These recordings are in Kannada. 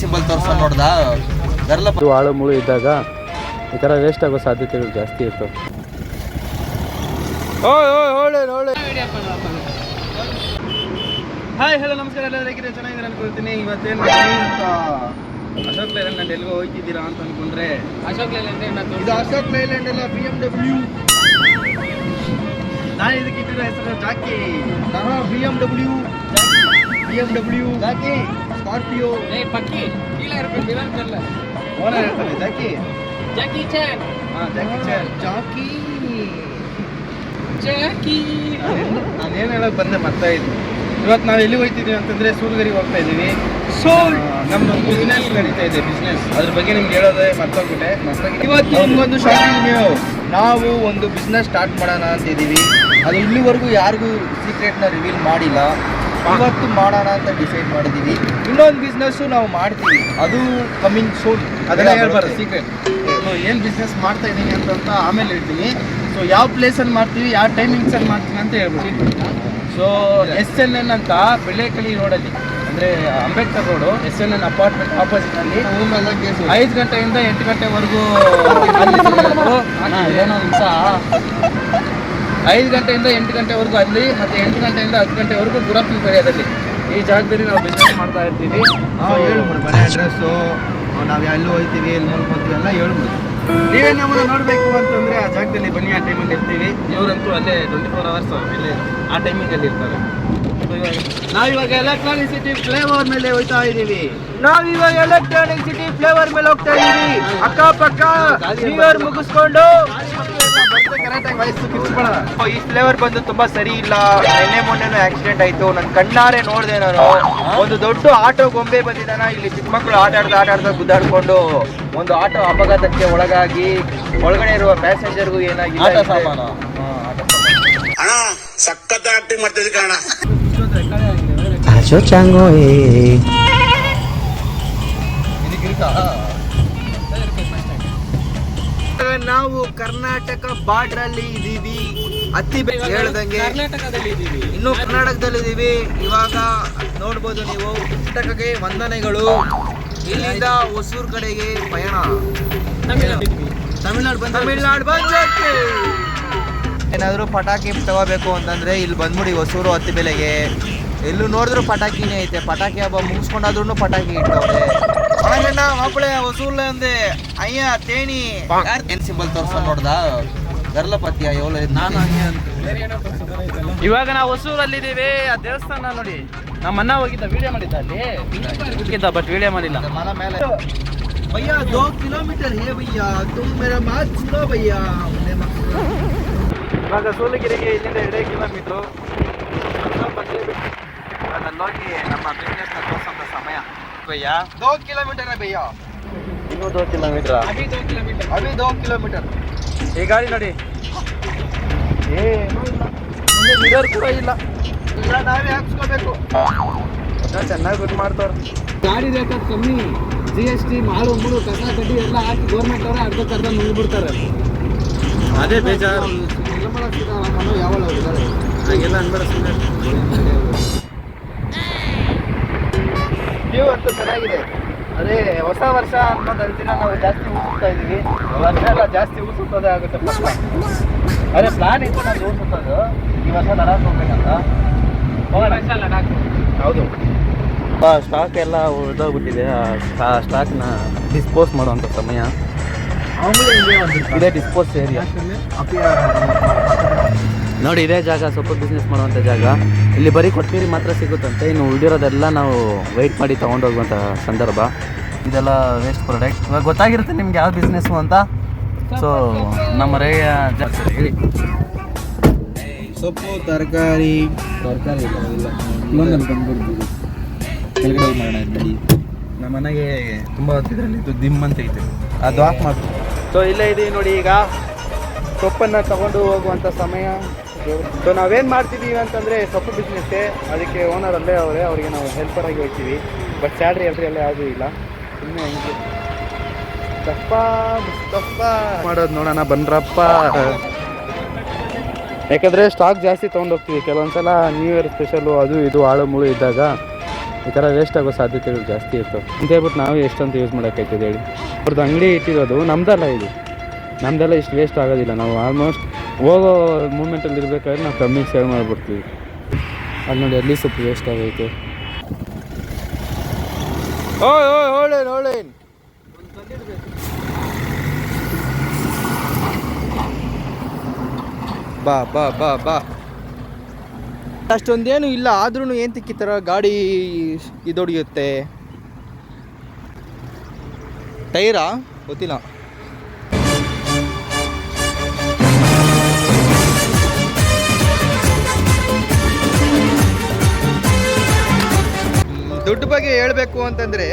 ಸಿಂಬಲ್ ತೋರ್ಸ ನೋಡ್ದ? ಗರ್ಲ ಇದು ಆಳು ಮುಳು ಇದ್ದಾಗ ಈ ಥರ ವೇಸ್ಟ್ ಆಗೋ ಸಾಧ್ಯತೆಗಳು ಜಾಸ್ತಿ ಇರ್ತವೆ. ಹಾಯ್ ಹಲೋ ನಮಸ್ಕಾರ. ಎಲ್ಲ ಹೇಗಿದ್ರೆ ಚೆನ್ನಾಗಿದ್ದಾರೆ ಅನ್ಕೊಳ್ತೀನಿ. ಇವತ್ತೇನು ಅಶೋಕ್ ಲೈಲ್ಯಾಂಡ್ ಅಲ್ಲಿ ಎಲ್ಲಿಗೋ ಹೋಗ್ತಿದ್ದೀರಾ ಅಂತ ಅನ್ಕೊಂಡ್ರೆ ಅಶೋಕ್ ಲೈಲ್ಯಾಂಡ್ ಇದು ಅಶೋಕ್ ಲೈಲ್ಯಾಂಡ್ ಎಲ್ಲ ಬಿ ಎಂ ಡಬ್ಲ್ಯೂ ನಾನು ಇದಕ್ಕೆ ಇಟ್ಟಿರೋ ಹೆಸರು Jackie. B M W B M W Jackie Scorpio ಏ ಪಕ್ಕಿ. ಕೀಳ ಇರಬೇಕು ಇಲ್ಲ ಓನರ್ ಇರ್ತಾನೆ ಜಾಕಿ ಜಾಕಿ ಚಾನ್ ಹಾಂ ಜಾಕಿ ಚಾನ್ ಜಾಕಿ ಜಾಕಿ ನಾನೇನು ಹೇಳಕ್ ಬಂದೆ ಮರ್ತಾ ಇದ್ದೀನಿ ಇವತ್ತು ನಾವು ಎಲ್ಲಿ ಹೋಗ್ತಿದ್ದೀವಿ ಅಂತಂದ್ರೆ ಸೂರ್ಗರಿಗೆ ಹೋಗ್ತಾ ಇದ್ದೀವಿ. ಸೊ ನಮ್ಮ ಬಿಸ್ನೆಸ್ ನಡೀತಾ ಇದೆ ಬಿಸ್ನೆಸ್ ಅದ್ರ ಬಗ್ಗೆ ನಿಮ್ಗೆ ಹೇಳೋದೇ ಮರ್ತೋಗ್ಬಿಟ್ಟೆ. ಇವತ್ತು ನಿಮ್ಗೊಂದು ಶಾಕಿಂಗ್ ನೀವು ನಾವು ಒಂದು ಬಿಸ್ನೆಸ್ ಸ್ಟಾರ್ಟ್ ಮಾಡೋಣ ಅಂತಿದ್ದೀವಿ. ಅದು ಇಲ್ಲಿವರೆಗೂ ಯಾರಿಗೂ ಸೀಕ್ರೆಟ್ನ ರಿವೀಲ್ ಮಾಡಿಲ್ಲ. ಇವತ್ತು ಮಾಡೋಣ ಅಂತ ಡಿಸೈಡ್ ಮಾಡಿದ್ದೀವಿ ಇನ್ನೊಂದು ಬಿಸ್ನೆಸ್ಸು ನಾವು ಮಾಡ್ತೀವಿ. ಅದು ಕಮಿಂಗ್ ಸೂನ್ ಅದನ್ನ ಹೇಳ್ಬಾರ್ದು. ಸೀಕ್ರೆಟ್ ಏನು ಬಿಸ್ನೆಸ್ ಮಾಡ್ತಾ ಇದ್ದೀನಿ ಅಂತ ಅಂತ ಆಮೇಲೆ ಹೇಳ್ತೀನಿ. ಸೊ ಯಾವ ಪ್ಲೇಸಲ್ಲಿ ಮಾಡ್ತೀವಿ ಯಾವ ಟೈಮಿಂಗ್ಸಲ್ಲಿ ಮಾಡ್ತೀವಿ ಅಂತ ಹೇಳ್ಬೋದು ಸೊ ಎಸ್ ಎನ್ ಎನ್ ಅಂತ ಬೆಳ್ಳೆಕಳಿ ರೋಡಲ್ಲಿ ಅಂದರೆ Ambedkar road S N N apartment ಆಪೋಸಿಟ್ನಲ್ಲಿ ಐದು ಗಂಟೆಯಿಂದ ಎಂಟು ಗಂಟೆವರೆಗೂ ಏನೋ ನಿಮಿಷ ಐದು ಗಂಟೆಯಿಂದ ಎಂಟು ಗಂಟೆವರೆಗೂ ಅಲ್ಲಿ ಮತ್ತು ಎಂಟು ಗಂಟೆಯಿಂದ ಹತ್ತು ಗಂಟೆವರೆಗೂ ಗುರಪ್ಪನ ಪರ್ಯಾದಲ್ಲಿ. ಈ ಜಾಗದಲ್ಲಿ ನಾವು ಬಿಸ್ನೆಸ್ ಮಾಡ್ತಾ ಇರ್ತೀವಿ. ಹೇಳ್ಬಿಡು ಮನೆ ಅಡ್ರೆಸ್ಸು. ನಾವು ಎಲ್ಲೂ ಹೋಗ್ತೀವಿ ಎಲ್ಲಿ ನೋಡ್ಕೊತೀವಿ ಎಲ್ಲ ಹೇಳ್ಬಿಡು ನೀವೇ ನಮ್ಮನ್ನು ನೋಡಬೇಕು ಅಂತಂದರೆ ಆ ಜಾಗದಲ್ಲಿ ಬನ್ನಿ ಆ ಟೈಮಲ್ಲಿ ಇರ್ತೀವಿ. ಇವರಂತೂ ಅಲ್ಲೇ ಟ್ವೆಂಟಿ ಫೋರ್ ಅವರ್ಸ್ ಇಲ್ಲೇ ಆ ಟೈಮಿಂಗಲ್ಲಿ ಇರ್ತಾರೆ. ನಾವಿವಾಗ ಎಲೆಕ್ಟ್ರಾನಿಕ್ ಸಿಟಿ ಫ್ಲೇವರ್ ಮೇಲೆ ಹೋಗ್ತಾ ಇದ್ದೀವಿ. ನಾವಿವಾಗ ಎಲೆಕ್ಟ್ರಾನಿಕ್ ಸಿಟಿ ಫ್ಲೇವರ್ ಮೇಲೆ ಹೋಗ್ತಾ ಇದೀವಿ ಅಕ್ಕಪಕ್ಕ ಪಕ್ಕ ಫ್ಲೇವರ್ ಮುಗಿಸ್ಕೊಂಡು ಈ ಫ್ಲೇವರ್ ಬಂದು ತುಂಬಾ ಸರಿ ಇಲ್ಲ. ನಿನ್ನೆ ಮೊನ್ನೆನೂ ಆಕ್ಸಿಡೆಂಟ್ ಆಯ್ತು. ನನ್ನ ಕಣ್ಣಾರೆ ನೋಡಿದೆ ನಾನು. ಒಂದು ದೊಡ್ಡ ಆಟೋ ಗೊಂಬೆ ಬಂದಿದ್ದಾನ ಇಲ್ಲಿ ಚಿಕ್ಕ ಮಕ್ಕಳು ಆಟ ಆಡ್ತಾ ಆಟ ಆಡ್ತಾ ಗುದ್ದಾಡ್ಕೊಂಡು ಒಂದು ಆಟೋ ಅಪಘಾತಕ್ಕೆ ಒಳಗಾಗಿ ಒಳಗಡೆ ಇರುವ ಪ್ಯಾಸೆಂಜರ್ಗೂ ಏನಾಗಿದೆ ಸಖತ್ ಆಕ್ಟಿಂಗ್ ಅಣ್ಣ ಸಖತ್ ಆಕ್ಟಿಂಗ್ ಮಾಡ್ತಿದ್ದೆ ಕಣ ನಾವು ಕರ್ನಾಟಕ ಬಾರ್ಡರ್ ಅಲ್ಲಿ ಇದೀವಿ ಅತಿ ಹೇಳ್ದಂಗೆ ಕರ್ನಾಟಕದಲ್ಲಿ ಇದ್ದೀವಿ. ಇನ್ನು ಕರ್ನಾಟಕದಲ್ಲಿ ಇದೀವಿ ಇವಾಗ ನೋಡ್ಬೋದು ನೀವು ಕರ್ನಾಟಕಕ್ಕೆ ವಂದನೆಗಳು. ಇಲ್ಲಿಂದ ಹೊಸೂರು ಕಡೆಗೆ ಪಯಣ. ತಮಿಳ್ನಾಡು ಬಂದ್ ತಮಿಳ್ನಾಡು ಬಂದಕ್ಕೆ ಏನಾದರೂ ಪಟಾಕಿ ತಗೋಬೇಕು ಅಂತಂದ್ರೆ ಇಲ್ಲಿ ಬಂದ್ಬಿಡಿ ಹೊಸೂರು ಹತ್ತಿ ಬೆಲೆಗೆ. ಎಲ್ಲೂ ನೋಡಿದ್ರು ಪಟಾಕಿನೇ ಐತೆ. ಪಟಾಕಿ ಹಬ್ಬ ಮುಗಿಸ್ಕೊಂಡಾದ್ರೂ ಪಟಾಕಿ ಇಟ್ಟವ್ರೆ. ಆಮೇಲೆ ಮಕ್ಕಳೇ ಹೊಸೂರ್ಲೆ ಅಂದೆ ಅಯ್ಯ ತೇಣಿ. ಏನು ಸಿಂಬಲ್ ತೋರ್ಸ ನೋಡ್ದ? ಗರ್ಲ ಪತ್ತಿಯ ಎವಲ ನಾನು ಇವಾಗ ನಾವು ಹೊಸೂರಲ್ಲಿದ್ದೀವಿ. ಆ ದೇವಸ್ಥಾನ ನೋಡಿ. ನಮ್ಮ ಅಣ್ಣ ಹೋಗಿದ್ದ ವಿಡಿಯೋ ಮಾಡಿದ್ದ ಅಲ್ಲಿ. ಹೋಗಿದ್ದ ಬಟ್ ವಿಡಿಯೋ ಮಾಡಿಲ್ಲ. ಮನ ಮೇಲೆ. ಅಯ್ಯ ದೋ ಕಿಲೋಮೀಟರ್ ಹೇ ಭಯ್ಯ. ತುಂಬ ಮಾತು ಮಾತ್ ಸುನೋ ಭಯ್ಯ ಇವಾಗ ಸೂಲಗಿರಿಗೆ ಇಲ್ಲಿಂದ ಎರಡೇ ಕಿಲೋಮೀಟ್ರು ಅಲ್ಲೋಗಿ ನಮ್ಮ ಬಿಸ್ನೆಸ್ ತೋರಿಸೋಂಥ ಸಮಯ. ಭಯ್ಯ? ದೋ ಕಿಲೋಮೀಟರ್ ಭಯ್ಯ? ಇನ್ನೂ ದೋ ಕಿಲೋಮೀಟರ್ ಅಭಿ ದೋ ಕಿಲೋಮೀಟರ್ ಈ ಗಾಡಿ ನೋಡಿ. ಮುಂದೆ ಮಿರರ್ ಕೂಡ ಇಲ್ಲ. ಇಲ್ಲ ನಾವೇ ಹಾಕ್ಸ್ಕೋಬೇಕು. ಚೆನ್ನಾಗಿ ಗುಡ್ ಮಾಡ್ತಾರೆ ಗಾಡಿ ರೇಟ್ ಕಮ್ಮಿ. ಜಿ ಎಸ್ ಟಿ ಮಾಡು ಮುಳು ಕಸ ಕಡ್ಡಿ ಎಲ್ಲ ಹಾಕಿ ಗೌರ್ಮೆಂಟ್ ಅವರೇ ಅರ್ಧಕ್ಕೆ ಅರ್ಧ ಮುಗಿಬಿಡ್ತಾರೆ ಅದೇ ಬೇಜಾರು. ಚೆನ್ನಾಗಿದೆ. ಅದೇ ಹೊಸ ವರ್ಷ ನಾವು ಜಾಸ್ತಿ ಜಾಸ್ತಿ ಆಗುತ್ತೆ ಪ್ಲಾನ್ ಇತ್ತು ನಾನು ಊಸುತ್ತೋದು ಈ ವರ್ಷ ಲಡಾಖ್ ಹೋಗ್ಬೇಕಂತ. ಹೌದು. ಸ್ಟಾಕ್ ಎಲ್ಲ ಉಳಿದೋಗ್ಬಿಟ್ಟಿದೆ. ಆ ಸ್ಟಾಕ್ನ ಡಿಸ್ಪೋಸ್ ಮಾಡುವಂಥ ಸಮಯ. ಇದೇ ಡಿಸ್ಪೋಸ್ ಏರಿಯಾ ನೋಡಿ ಇದೇ ಜಾಗ ಸೊಪ್ಪು ಬಿಸ್ನೆಸ್ ಮಾಡುವಂಥ ಜಾಗ. ಇಲ್ಲಿ ಬರೀ ಕೊಟ್ಟಿರಿ ಮಾತ್ರ ಸಿಗುತ್ತಂತೆ. ಇನ್ನು ಉಳಿದಿರೋದೆಲ್ಲ ನಾವು ವೆಯ್ಟ್ ಮಾಡಿ ತೊಗೊಂಡೋಗುವಂಥ ಸಂದರ್ಭ. ಇದೆಲ್ಲ ವೇಸ್ಟ್ ಪ್ರಾಡಕ್ಟ್ ಇವಾಗ ಗೊತ್ತಾಗಿರುತ್ತೆ ನಿಮ್ಗೆ ಯಾವ ಬಿಸ್ನೆಸ್ ಅಂತ. ಸೊ ನಮ್ಮ ರೇ ಹೇಳಿ. ಸೊಪ್ಪು ತರಕಾರಿ. ತರಕಾರಿ ಇಲ್ಲ ಇಲ್ಲ. ಇನ್ನೊಂದಲ್ಲಿ ಬಂದ್ಬಿಡ್ಬೋದು. ಕೆಳಗಡೆ ಹೋಗಿ ಮಾಡೋಣ ನಡಿ ನಮ್ಮ ಮನೆಗೆ ತುಂಬ ಹೊತ್ತಿದ್ರಲ್ಲಿ ದಿಮ್ ಅಂತ ಐತೆ. ಅದು ಆಫ್ ಮಾಡಿ ಸೊ ಇಲ್ಲೇ ಇದೀವಿ ನೋಡಿ ಈಗ. ಸೊಪ್ಪನ್ನು ತಗೊಂಡು ಹೋಗುವಂಥ ಸಮಯ. ಸೊ ನಾವೇನು ಮಾಡ್ತಿದ್ದೀವಿ ಅಂತಂದರೆ ಸೊಪ್ಪು ಬಿಸ್ನೆಸ್ಸೇ ಅದಕ್ಕೆ ಓನರ್ ಅಲ್ಲೇ ಅವರೇ, ಅವರಿಗೆ ನಾವು ಹೆಲ್ಪರ್ ಆಗಿ ಹೋಗ್ತೀವಿ ಬಟ್ ಸ್ಯಾಲ್ರಿ ಎಲ್ಲರಿ ಎಲ್ಲ ಯಾವುದೂ ಇಲ್ಲ. ಸುಮ್ಮನೆ ಹೆಂಗೆ. ದಪ್ಪ ದಪ್ಪ ಮಾಡೋದು ನೋಡೋಣ, ಬನ್ರಪ್ಪ. ಯಾಕಂದರೆ ಸ್ಟಾಕ್ ಜಾಸ್ತಿ ತೊಗೊಂಡು ಹೋಗ್ತೀವಿ. ಕೆಲವೊಂದ್ಸಲ ನ್ಯೂ ಇಯರ್ ಸ್ಪೆಷಲು ಅದು ಇದು ಆಳು ಮುಳು ಇದ್ದಾಗ ಈ ಥರ ವೇಸ್ಟ್ ಆಗೋ ಸಾಧ್ಯತೆಗಳು ಜಾಸ್ತಿ ಇರ್ತವೆ. ಅಂತ ಹೇಳ್ಬಿಟ್ಟು ನಾವು ಎಷ್ಟಂತ ಯೂಸ್ ಮಾಡೋಕ್ಕಾಯ್ತದೆ ಹೇಳಿ. ಅವ್ರದ್ದು ಅಂಗಡಿ ಇಟ್ಟಿರೋದು ನಮ್ದಲ್ಲ ಇದು. ನಮ್ದೆಲ್ಲ ಇಷ್ಟು ವೇಸ್ಟ್ ಆಗೋದಿಲ್ಲ. ನಾವು ಆಲ್ಮೋಸ್ಟ್ ಹೋಗೋ ಮೂಮೆಂಟಲ್ಲಿ ಇರಬೇಕಾದ್ರೆ ನಾವು ಕಮ್ಮಿ ಸೇವ್ ಮಾಡಿಬಿಡ್ತೀವಿ. ಅದು ನೋಡಿ, ಅಲ್ಲಿ ಸ್ವಲ್ಪ ವೇಸ್ಟ್ ಆಗೈತೆ. ಓಯ್ ಓಯ್ ಬಾ ಬಾ ಬಾ ಬಾ. ಅಷ್ಟೊಂದೇನು ಇಲ್ಲ. ಆದ್ರೂ ಏನ್ ತಿಕ್ಕಿತ್ತರ? ಥರ ಗಾಡಿ ಇದೊಡಿಯುತ್ತೆ. ಟೈರಾ? ಗೊತ್ತಿಲ್ಲ. ದುಡ್ಡು ಬಗ್ಗೆ ಹೇಳಬೇಕು ಅಂತಂದ್ರೆ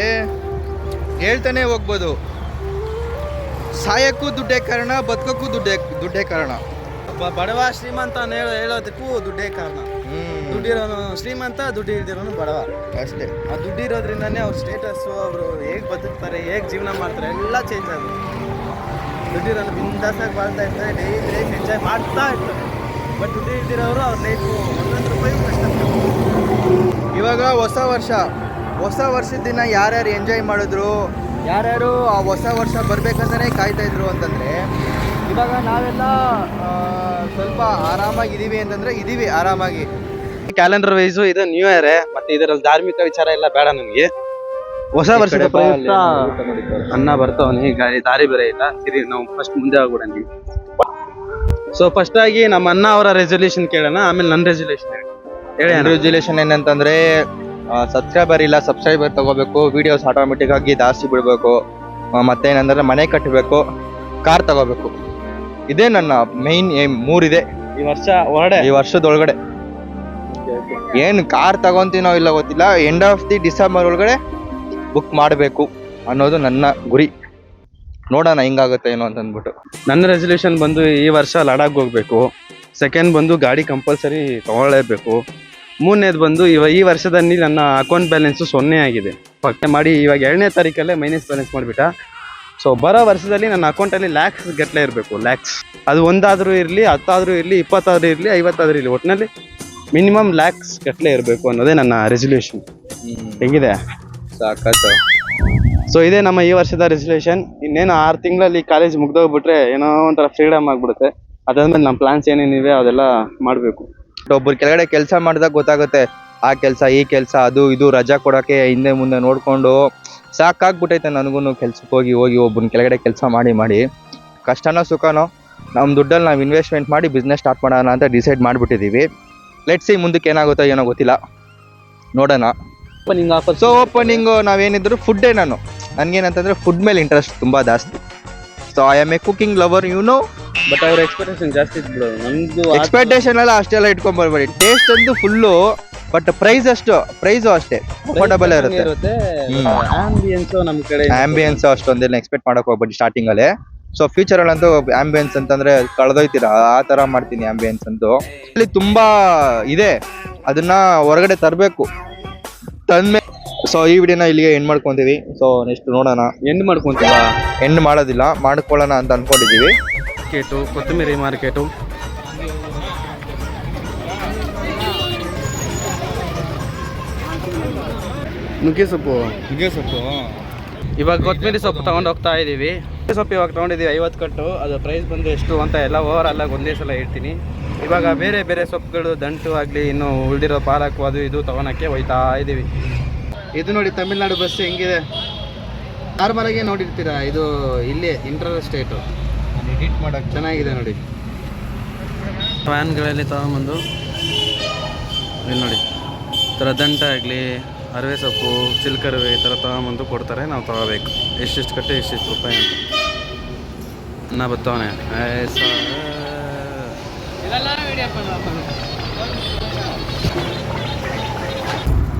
ಹೇಳ್ತಾನೆ ಹೋಗ್ಬೋದು. ಸಾಯಕ್ಕೂ ದುಡ್ಡೇ ಕಾರಣ ಬದುಕಕ್ಕೂ ದುಡ್ಡೇ ದುಡ್ಡೇ ಕಾರಣ. ಬಡವ ಶ್ರೀಮಂತ ಅಂತ ಹೇಳೋದಕ್ಕೂ ದುಡ್ಡೇ ಕಾರಣ. ದುಡ್ಡಿರೋನು ಶ್ರೀಮಂತ ದುಡ್ಡು ಇಲ್ದಿರೋನು ಬಡವ. ಅಷ್ಟೇ. ಆ ದುಡ್ಡಿರೋದ್ರಿಂದನೇ ಅವ್ರ ಸ್ಟೇಟಸ್ಸು ಅವರು ಹೇಗೆ ಬದುಕ್ತಾರೆ ಹೇಗೆ ಜೀವನ ಮಾಡ್ತಾರೆ ಎಲ್ಲ ಚೇಂಜ್ ಆಗುತ್ತೆ. ದುಡ್ಡಿರೋನು ಬಿಂದಾಸಾಗಿ ಬಾಳ್ತಾ ಇರ್ತಾರೆ ಡೈಲಿ ಲೈಫ್ ಎಂಜಾಯ್ ಮಾಡ್ತಾ ಇರ್ತಾರೆ. ಬಟ್ ದುಡ್ಡು ಇಲ್ದಿರೋರು ಅವ್ರ ಲೈಫು ಒಂದೊಂದು ರೂಪಾಯಿ ಕಷ್ಟ ಇವಾಗ ಹೊಸ ವರ್ಷ. ಹೊಸ ವರ್ಷದ ದಿನ ಯಾರ್ಯಾರು ಎಂಜಾಯ್ ಮಾಡಿದ್ರು? ಯಾರ್ಯಾರು ಆ ಹೊಸ ವರ್ಷ ಬರಬೇಕಂತಲೇ ಕಾಯ್ತಾ ಇದ್ರು ಅಂತಂದ್ರೆ ಇವಾಗ ನಾವೆಲ್ಲ ಸ್ವಲ್ಪ ಸ್ವಲ್ಪ ಆರಾಮಾಗಿದ್ದೀವಿ ಅಂತಂದರೆ ಇದೀವಿ ಆರಾಮಾಗಿ. ಕ್ಯಾಲೆಂಡರ್ ವೈಸ್ ಇದು ನ್ಯೂ ಇಯರ್ ಮತ್ತೆ ಇದರಲ್ಲಿ ಧಾರ್ಮಿಕ ವಿಚಾರ ಎಲ್ಲ ಬೇಡ ನನಗೆ. ಹೊಸ ವರ್ಷದ ಪ್ರಯುಕ್ತ ಅನ್ನ ಬರ್ತಾವನಿ ಗಾಡಿ ದಾರಿ ಬೇರೆ ಇಲ್ಲ. ಸರಿ ನಾವು ಫಸ್ಟ್ ಮುಂದೆ ಆಗ್ಬಿಡ ನೀವು ಸೊ ಫಸ್ಟ್ ಆಗಿ ನಮ್ಮ ಅಣ್ಣ ಅವರ ರೆಸೊಲ್ಯೂಷನ್ ಕೇಳೋಣ ಆಮೇಲೆ ನನ್ನ ರೆಸೊಲ್ಯೂಷನ್ ಹೇಳಿ. ರೆಸೊಲ್ಯೂಷನ್ ಏನಂತಂದ್ರೆ ಸಬ್ಸ್ಕ್ರೈಬರ್ ಇಲ್ಲ ಸಬ್ಸ್ಕ್ರೈಬರ್ ತಗೋಬೇಕು ವಿಡಿಯೋಸ್ ಆಟೋಮೆಟಿಕ್ ಆಗಿ ಜಾಸ್ತಿ ಬಿಡಬೇಕು. ಮತ್ತೇನಂದ್ರೆ ಮನೆ ಕಟ್ಟಬೇಕು ಕಾರ್ ತಗೋಬೇಕು. ಇದೇ ನನ್ನ ಮೈನ್ ಏಮ್ ಮೂರಿದೆ. ಈ ವರ್ಷ ಹೊರಡೆ? ಈ ವರ್ಷದೊಳಗಡೆ. ಏನು ಕಾರ್ ತಗೊಂತೀನೋ ಇಲ್ಲ ಗೊತ್ತಿಲ್ಲ ಎಂಡ್ ಆಫ್ ದಿ ಡಿಸೆಂಬರ್ ಒಳಗಡೆ ಬುಕ್ ಮಾಡಬೇಕು ಅನ್ನೋದು ನನ್ನ ಗುರಿ. ನೋಡೋಣ ಹೆಂಗಾಗುತ್ತೆ ಏನೋ ಅಂತ ಅಂದ್ಬಿಟ್ಟು ನನ್ನ ರೆಸಲ್ಯೂಷನ್ ಬಂದು ಈ ವರ್ಷ ಲಡಾಖ್ ಹೋಗ್ಬೇಕು. ಸೆಕೆಂಡ್ ಬಂದು ಗಾಡಿ ಕಂಪಲ್ಸರಿ ತಗೊಳ್ಳೇಬೇಕು. ಮೂರನೇದು ಬಂದು ಇವ ಈ ವರ್ಷದಲ್ಲಿ ನನ್ನ ಅಕೌಂಟ್ ಬ್ಯಾಲೆನ್ಸು ಸೊನ್ನೆ ಆಗಿದೆ. ಪಕ್ಕೆ ಮಾಡಿ ಇವಾಗ ಎರಡನೇ ತಾರೀಕಲ್ಲೇ ಮೈನಸ್ ಬ್ಯಾಲೆನ್ಸ್ ಮಾಡಿಬಿಟ್ಟ. ಸೊ ಬರೋ ವರ್ಷದಲ್ಲಿ ನನ್ನ ಅಕೌಂಟಲ್ಲಿ ಲ್ಯಾಕ್ಸ್ ಗಟ್ಟಲೆ ಇರಬೇಕು ಲ್ಯಾಕ್ಸ್ ಅದು ಒಂದಾದರೂ ಇರಲಿ, ಹತ್ತಾದರೂ ಇರಲಿ, ಇಪ್ಪತ್ತಾದರೂ ಇರಲಿ, ಐವತ್ತಾದರೂ ಇರಲಿ ಒಟ್ಟಿನಲ್ಲಿ ಮಿನಿಮಮ್ ಲ್ಯಾಕ್ಸ್ ಗಟ್ಟಲೆ ಇರಬೇಕು ಅನ್ನೋದೇ ನನ್ನ ರೆಸೊಲ್ಯೂಷನ್ ಹೆಂಗಿದೆ? ಸಾಕತ್ತು ಸೊ ಇದೇ ನಮ್ಮ ಈ ವರ್ಷದ ರೆಸೊಲ್ಯೂಷನ್ ಇನ್ನೇನು ಆರು ತಿಂಗಳಲ್ಲಿ ಕಾಲೇಜ್ ಮುಗ್ದೋಗ್ಬಿಟ್ರೆ ಏನೋ ಒಂಥರ ಫ್ರೀಡಮ್ ಆಗಿಬಿಡುತ್ತೆ. ಅದಾದ್ಮೇಲೆ ನಮ್ಮ ಪ್ಲಾನ್ಸ್ ಏನೇನಿವೆ ಅದೆಲ್ಲ ಮಾಡಬೇಕು. ಒಬ್ಬರು ಕೆಳಗಡೆ ಕೆಲಸ ಮಾಡಿದಾಗ ಗೊತ್ತಾಗುತ್ತೆ ಆ ಕೆಲಸ ಈ ಕೆಲಸ ಅದು ಇದು ರಜಾ ಕೊಡೋಕೆ ಹಿಂದೆ ಮುಂದೆ ನೋಡಿಕೊಂಡು ಸಾಕಾಗ್ಬಿಟ್ಟೈತೆ ನನಗೂ ಕೆಲ್ಸಕ್ಕೆ ಹೋಗಿ ಹೋಗಿ ಒಬ್ಬನ ಕೆಳಗಡೆ ಕೆಲಸ ಮಾಡಿ ಮಾಡಿ. ಕಷ್ಟನೋ ಸುಖನೋ ನಮ್ಮ ದುಡ್ಡಲ್ಲಿ ನಾವು ಇನ್ವೆಸ್ಟ್ಮೆಂಟ್ ಮಾಡಿ ಬಿಸ್ನೆಸ್ ಸ್ಟಾರ್ಟ್ ಮಾಡೋಣ ಅಂತ ಡಿಸೈಡ್ ಮಾಡಿಬಿಟ್ಟಿದ್ದೀವಿ. ಲೆಟ್ಸಿ ಮುಂದಕ್ಕೆ ಏನಾಗುತ್ತೋ ಏನೋ ಗೊತ್ತಿಲ್ಲ. ನೋಡೋಣ. ಓಪನಿಂಗ್ ಆಫರ್ ಸೊ ಓಪನಿಂಗು ನಾವೇನಿದ್ರು ಫುಡ್ಡೇ ನಾನು. ನನಗೇನಂತಂದರೆ ಫುಡ್ ಮೇಲೆ ಇಂಟ್ರೆಸ್ಟ್ ತುಂಬ ಜಾಸ್ತಿ. So I am a cooking lover you know but ಅವ್ರ ಎಕ್ಸ್ಪೆಕ್ಟೇಷನ್ ಜಾಸ್ತಿ ಇತ್ತು ಬಿಡು ನಮ್ದು ಎಕ್ಸ್ಪೆಕ್ಟೇಷನ್ ಎಲ್ಲ ಅಷ್ಟೆಲ್ಲ ಇಟ್ಕೊಂಡ್ ಬರ್ಬೇಡಿ. ಟೇಸ್ಟ್ ಒಂದು ಫುಲ್ಲು ಬಟ್ ಪ್ರೈಸ್ ಅಷ್ಟು ಪ್ರೈಸು ಅಷ್ಟೇ. ಅಫೋರ್ಡಬಲ್ ಇರುತ್ತೆ. ಆಂಬಿಯನ್ಸ್ ನಮ್ಮ ಕಡೆ ಆಂಬಿಯನ್ಸ್ ಅಷ್ಟೊಂದೇನು ಎಕ್ಸ್ಪೆಕ್ಟ್ ಮಾಡಕ್ ಹೋಗ್ಬೇಡಿ ಸ್ಟಾರ್ಟಿಂಗ್ ಅಲ್ಲಿ. ಸೊ ಫ್ಯೂಚರ್ ಅಲ್ಲಂತೂ ಆಂಬಿಯನ್ಸ್ ಅಂತಂದ್ರೆ ಕಳೆದೋಯ್ತೀರಾ? ಆ ತರ ಮಾಡ್ತೀನಿ ಆಂಬಿಯನ್ಸ್ ಅಂತೂ. ಇಲ್ಲಿ ತುಂಬಾ ಇದೆ. ಅದನ್ನ ಹೊರಗಡೆ ತರಬೇಕು. ತಂದ್ಮೇ ಸೊ ಈ ವಿಡಿಯೋನ ಇಲ್ಲಿಗೆ ಎಂಡ್ ಮಾಡ್ಕೊಂತೀವಿ. ಸೊ ನೆಕ್ಸ್ಟ್ ನೋಡೋಣ. ಎಂಡ್ ಮಾಡ್ಕೊಂತೀವ ಎಂಡ್ ಮಾಡೋದಿಲ್ಲ. ಮಾಡ್ಕೊಳ್ಳೋಣ ಅಂತ ಅನ್ಕೊಂಡಿದೀವಿ ಮಾರ್ಕೆಟು ಕೊತ್ತಂಬರಿ ಮಾರ್ಕೆಟು. ನುಗ್ಗೆ ಸೊಪ್ಪು ನುಗ್ಗೆ ಸೊಪ್ಪು ಇವಾಗ ಕೊತ್ತಂಬರಿ ಸೊಪ್ಪು ತಗೊಂಡು ಹೋಗ್ತಾ ಇದೀವಿ. ಸೊಪ್ಪು ಇವಾಗ ತೊಗೊಂಡಿದ್ದೀವಿ ಐವತ್ತು ಕಟ್ಟು. ಅದು ಪ್ರೈಸ್ ಬಂದು ಎಷ್ಟು ಅಂತ ಎಲ್ಲ ಓವರ್ ಆಗಿ ಒಂದೇ ಸಲ ಹೇಳ್ತೀನಿ. ಇವಾಗ ಬೇರೆ ಬೇರೆ ಸೊಪ್ಪುಗಳು ದಂಟು ಆಗಲಿ ಇನ್ನು ಉಳಿದಿರೋ ಪಾಲಕ್ ಅದು ಇದು ತಗೊಳಕ್ಕೆ ಹೋಯ್ತಾ ಇದ್ದೀವಿ ಇದು ನೋಡಿ ತಮಿಳ್ನಾಡು ಬಸ್ ಹೆಂಗಿದೆ? ನಾರ್ಮಲ್ ಆಗಿ ನೋಡಿರ್ತೀರಾ? ಇದು ಇಲ್ಲಿ ಇಂಟರ್ ಸ್ಟೇಟು ಎಡಿಟ್ ಮಾಡೋಕೆ ಚೆನ್ನಾಗಿದೆ ನೋಡಿ. ಫ್ಯಾನ್ಗಳಲ್ಲಿ ತಗೊಂಬಂದು ಇಲ್ಲಿ ನೋಡಿ. ಥರ ದಂಟ ಆಗಲಿ ಅರವೆ ಸೊಪ್ಪು, ಚಿಲ್ಕರವೆ ಈ ಥರ ತಗೊಂಬಂದು ಕೊಡ್ತಾರೆ. ನಾವು ತಗೋಬೇಕು. ಎಷ್ಟೆಷ್ಟು ಕಟ್ಟೆ, ಎಷ್ಟೆಷ್ಟು ರೂಪಾಯಿ ಅಂತ. ನಾ ಬರ್ತಾವನೆ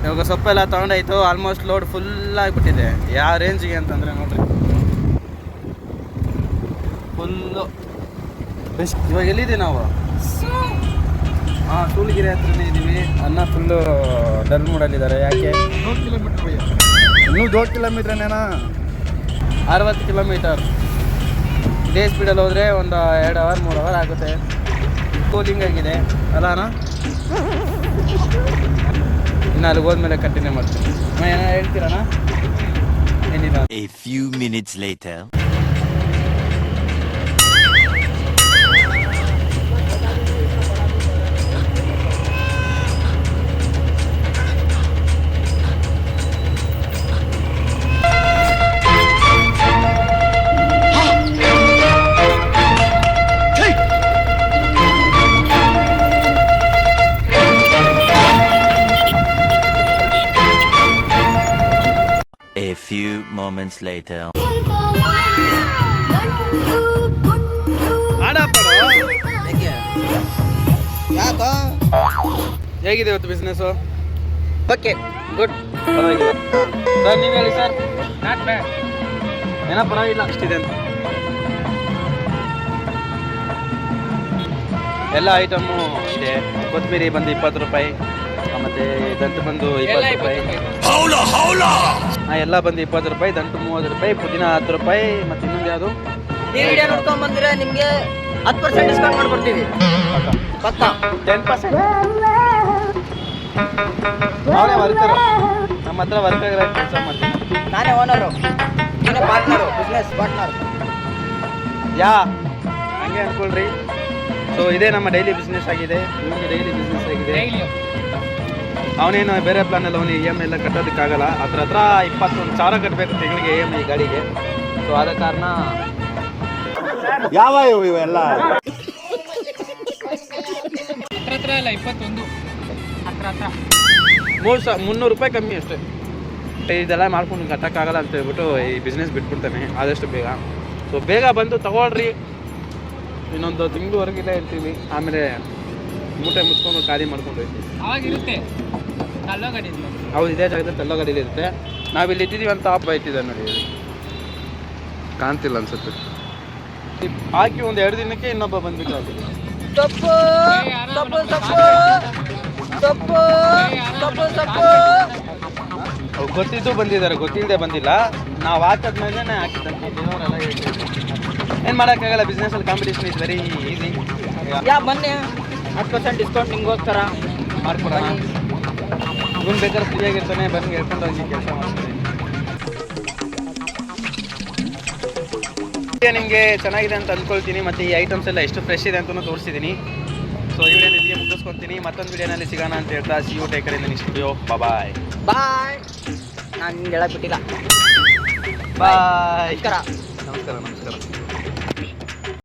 ಇವಾಗ ಸೊಪ್ಪೆಲ್ಲ ತಗೊಂಡಾಯ್ತು. ಆಲ್ಮೋಸ್ಟ್ ಲೋಡ್ ಫುಲ್ ಆಗಿಬಿಟ್ಟಿದೆ. ಯಾವ ರೇಂಜಿಗೆ ಅಂತಂದರೆ ನೋಡ್ರಿ. Full best. ಇವಾಗ ಎಲ್ಲಿದ್ದೀವಿ ನಾವು? ಹಾಂ ಸೂಲಗಿರಿ ಹತ್ರನೇ ಇದ್ದೀವಿ. ಅನ್ನ ಫುಲ್ಲು ಡಲ್ ಮೂಡಲ್ಲಿದ್ದಾರೆ ಯಾಕೆ ಇನ್ನೂ ದೊಡ್ಡ ಕಿಲೋಮೀಟ್ರನೇನಾ ಅರವತ್ತು ಕಿಲೋಮೀಟರ್ ಡೇ ಸ್ಪೀಡಲ್ಲಿ ಹೋದರೆ ಒಂದು ಎರಡು ಅವರ್ ಮೂರು ಅವರ್ ಆಗುತ್ತೆ. ಕೂಲಿಂಗ್ ಆಗಿದೆ. ಅಲ್ಲ ಅಣ್ಣ ಇನ್ನು ಅಲ್ಲಿಗೆ ಹೋದ್ಮೇಲೆ ಕಂಟಿನ್ಯೂ ಮಾಡ್ತೀನಿ. ಅಮ್ಮ ಏನೋ ಹೇಳ್ತೀರಣ್ಣ? ಏನಿಲ್ಲ. A few minutes later. A few moments later. ಹೇಗಿದೆ ಇವತ್ತು ಬಿಸ್ನೆಸ್ಸು ಓಕೆ ಗುಡ್. ಪರವಾಗಿಲ್ಲ. ಸರ್ ನೀವು ಹೇಳಿ ಸರ್. ನಾಟ್ ಬ್ಯಾಡ್ ಏನೋ ಪರವಾಗಿಲ್ಲ. ಅಷ್ಟಿದೆ ಅಂತ. ಎಲ್ಲ ಐಟಮು ಇದೆ. ಕೊತ್ತಂಬರಿ ಬಂದು ಇಪ್ಪತ್ತು ರೂಪಾಯಿ. ಮತ್ತು ದಂಟು ಬಂದು ಇಪ್ಪತ್ತು ರೂಪಾಯಿ. ಹಾಂ ಎಲ್ಲ ಬಂದು ಇಪ್ಪತ್ತು ರೂಪಾಯಿ ದಂಟು ಮೂವತ್ತು ರೂಪಾಯಿ ಪುದೀನ ಹತ್ತು ರೂಪಾಯಿ ಮತ್ತೆ ಇನ್ನೊಂದು ಯಾವುದು? ಈ ವಿಡಿಯೋ ನೋಡ್ಕೊಂಡ್ ಬಂದ್ರೆ ನಿಮ್ಗೆ ಹತ್ತು ಪರ್ಸೆಂಟ್ ಡಿಸ್ಕೌಂಟ್ ಮಾಡ್ಕೊಡ್ತೀವಿ. ಪಕ್ಕ? ಟೆನ್ ಪರ್ಸೆಂಟ್ ಅವನೇ ವರ್ಕರು. ನಮ್ಮ ಹತ್ರ ವರ್ಕರ್ ಕೆಲಸ ಮಾಡ್ತೀನಿ ನಾನೇ ಓನರು ನೀನೇ ಪಾರ್ಟ್ನರು ಬಿಸ್ನೆಸ್ ಪಾರ್ಟ್ನರ್ ಯಾ ಹಂಗೆ ಅನ್ಕೊಳ್ರಿ. ಸೊ ಇದೇ ನಮ್ಮ ಡೈಲಿ ಬಿಸ್ನೆಸ್ ಆಗಿದೆ. ಡೈಲಿ ಬಿಸ್ನೆಸ್ ಆಗಿದೆ ಅವನೇನು ಬೇರೆ ಪ್ಲಾನಲ್ಲಿ ಅವನು ಇ ಎಂ ಎಲ್ಲ ಕಟ್ಟೋದಕ್ಕಾಗಲ್ಲ. ಅದ್ರ ಹತ್ರ ಇಪ್ಪತ್ತೊಂದು ಸಾವಿರ ಕಟ್ಟಬೇಕು ತಿಂಗಳಿಗೆ ಇ ಎಂ ಐ ಗಾಡಿಗೆ. ಸೊ ಆದ ಕಾರಣ ಹತ್ರ ಇವೆಲ್ಲ ಇಪ್ಪತ್ತೊಂದು. ಹತ್ರ ಹತ್ರ. ಮೂರು ಸಾವಿರ ಮುನ್ನೂರು ರೂಪಾಯಿ ಕಮ್ಮಿ ಅಷ್ಟೇ. ಇದೆಲ್ಲ ಮಾಡ್ಕೊಂಡು ಕಟ್ಟೋಕ್ಕಾಗಲ್ಲ ಅಂತ ಹೇಳ್ಬಿಟ್ಟು ಈ ಬಿಸ್ನೆಸ್ ಬಿಟ್ಬಿಡ್ತಾನೆ. ಆದಷ್ಟು ಬೇಗ. ಸೊ ಬೇಗ ಬಂದು ತಗೊಳ್ರಿ. ಇನ್ನೊಂದು ತಿಂಗಳವರೆಗಿಲ್ಲ ಇರ್ತೀವಿ ಆಮೇಲೆ ಮೂಟೆ ಮುಚ್ಕೊಂಡು ಖಾಲಿ ಮಾಡ್ಕೊಂಡು ಹೋಗ್ತೀವಿ ಹೌದು ಇದೇ ಜಾಗದಲ್ಲಿ ತಲ್ಲಗಡಿ ಇರುತ್ತೆ. ಇರುತ್ತೆ ನಾವಿಲ್ಲಿ ಇಟ್ಟಿದ್ದೀವಿ ಅಂತ ಆಪ್ ಆಯ್ತಿದೆ ನೋಡಿ ಕಾಣ್ತಿಲ್ಲ ಅನ್ಸುತ್ತೆ. ಹಾಕಿ ಒಂದು ಎರಡು ದಿನಕ್ಕೆ ಇನ್ನೊಬ್ಬ ಬಂದ್ಬಿಟ್ಟು ತಪ್ಪು ತಪ್ಪು ತಪ್ಪು ತಪ್ಪು ತಪ್ಪು ಗೊತ್ತಿದ್ದು ಬಂದಿದ್ದಾರೆ ಗೊತ್ತಿಲ್ಲದೆ ಬಂದಿಲ್ಲ. ನಾವು ಹಾಕಿದ್ಮೇಲೆ ಹಾಕಿದ್ದಂತೆ ಇರೋರೆಲ್ಲ ಏನು ಏನ್ ಮಾಡೋಕ್ಕಾಗಲ್ಲ ಬಿಸ್ನೆಸ್ಸಲ್ಲಿ ಕಾಂಪಿಟೇಷನ್ ಇಸ್ ವೆರಿ ಈಸಿ ಯಾ ಬನ್ನಿ. ಹತ್ತು ಪರ್ಸೆಂಟ್ ಡಿಸ್ಕೌಂಟ್ ನಿಮ್ಗೋಸ್ಕರ ಮಾಡ್ಕೊಡೋಣ. ಇವನ್ ಬೇಕಾದ್ರೆ ಫ್ರೀಯಾಗಿರ್ತಾನೆ ಬಂದು ಹೇಳ್ಕೊಂಡು ಹೋಗಿ ಕೆಲಸ ಮಾಡ್ತೀನಿ. ನಿಮಗೆ ಚೆನ್ನಾಗಿದೆ ಅಂತ ಅಂದ್ಕೊಳ್ತೀನಿ ಮತ್ತು ಈ ಐಟಮ್ಸ್ ಎಲ್ಲ ಎಷ್ಟು ಫ್ರೆಶ್ ಇದೆ ಅಂತಲೂ ತೋರಿಸಿದ್ದೀನಿ ಸೊ ಈ ವಿಡಿಯೋ ಇಲ್ಲಿಗೆ ಮುಗಿಸ್ಕೊತೀನಿ ಮತ್ತೊಂದು ವಿಡಿಯೋನಲ್ಲಿ ಸಿಗೋಣ ಅಂತ ಹೇಳ್ತಾ ಸಿ ಯು ಟೇಕರ್ ಇಂದ ನೆಕ್ಸ್ಟ್ ವಿಡಿಯೋ ಬಾಯ್ ಬಾಯ್ ನಾನು ನಿಮ್ಗೆ ಹೇಳಕ್ ಬಿಟ್ಟಿಲ್ಲ. ಬಾಯ್ ನಮಸ್ಕಾರ ನಮಸ್ಕಾರ.